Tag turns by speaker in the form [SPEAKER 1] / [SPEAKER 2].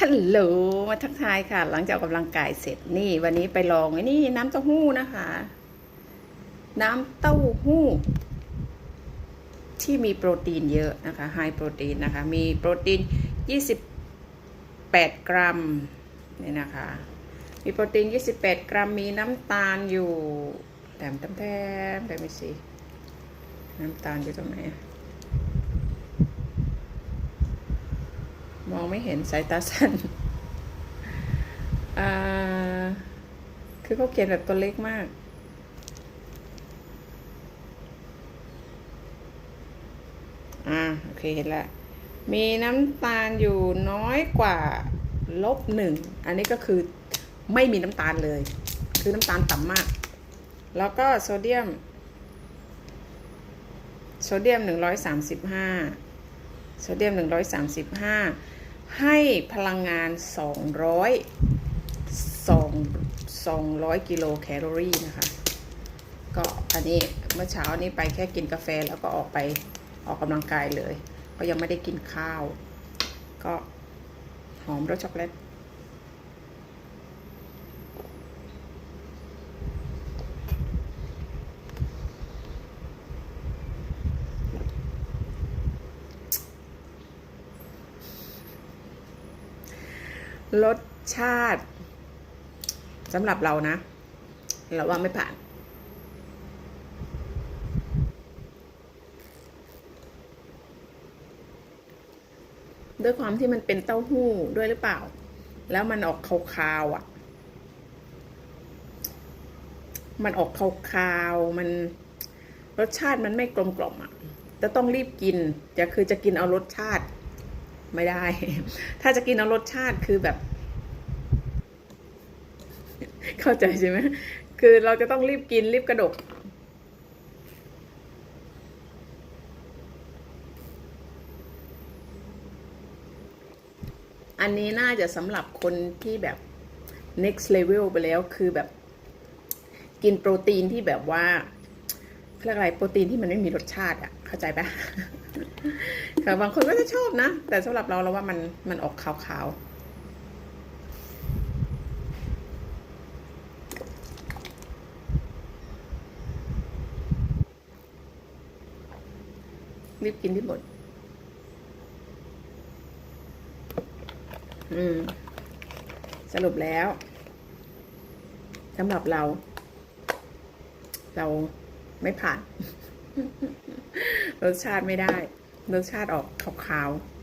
[SPEAKER 1] ฮัลโหลมาทักทายค่ะ หลังจากออกกำลังกายเสร็จนี่ วันนี้ไปลองไอ้นี่น้ำเต้าหู้นะคะ น้ำเต้าหู้ ที่มีโปรตีนเยอะนะคะไฮโปรตีนนะคะ มีโปรตีน 28 กรัมนี่นะคะ มีโปรตีน 28 กรัมมีน้ำตาลอยู่แถมแถมแถมแถมไม่สิน้ำตาลอยู่ตรงไหน องไม่เห็นสายตาสั้นอ่าคือเขาเขียนแบบตัวเล็กมากอ่าโอเคเห็นแล้วมีน้ำตาลอยู่น้อยกว่าลบหนึ่งอันนี้ก็คือไม่มีน้ำตาลเลย คือน้ำตาลต่ำมาก แล้วก็โซเดียม โซเดียมหนึ่งร้อยสามสิบห้าโซเดียมหนึ่งร้อยสามสิบห้า ให้พลังงาน 200 2 200 กิโลแคลอรี่นะคะ ก็อันนี้เมื่อเช้านี้ไปแค่กินกาแฟแล้วก็ออกไปออกกำลังกายเลย ก็ยังไม่ได้กินข้าว ก็หอมรสช็อกโกแลต รสชาติสำหรับเรานะ เราว่าไม่ผ่าน ด้วยความที่มันเป็นเต้าหู้ด้วยหรือเปล่า แล้วมันออกคาวๆอะ มันออกคาวๆมันรสชาติมันไม่กลมกล่อมอะจะต้องรีบกินจะคือจะกินเอารสชาติ ไม่ได้ ถ้าจะกินเอารสชาติคือแบบ เข้าใจใช่ไหมคือเราจะต้องรีบกินรีบกระดกอันนี้น่าจะสำหรับคนที่แบบ next level ไปแล้วคือแบบ กินโปรตีนที่แบบว่าเรียกอะไรโปรตีนที่มันไม่มีรสชาติอะ เข้าใจปะ ค่ะ บางคนก็จะชอบนะ แต่สำหรับเราเราว่ามันมันออกขาวๆรีบกินที่หมด อืม สรุปแล้วสำหรับเรา เราไม่ผ่าน รสชาติไม่ได้ รสชาติออกขาวๆ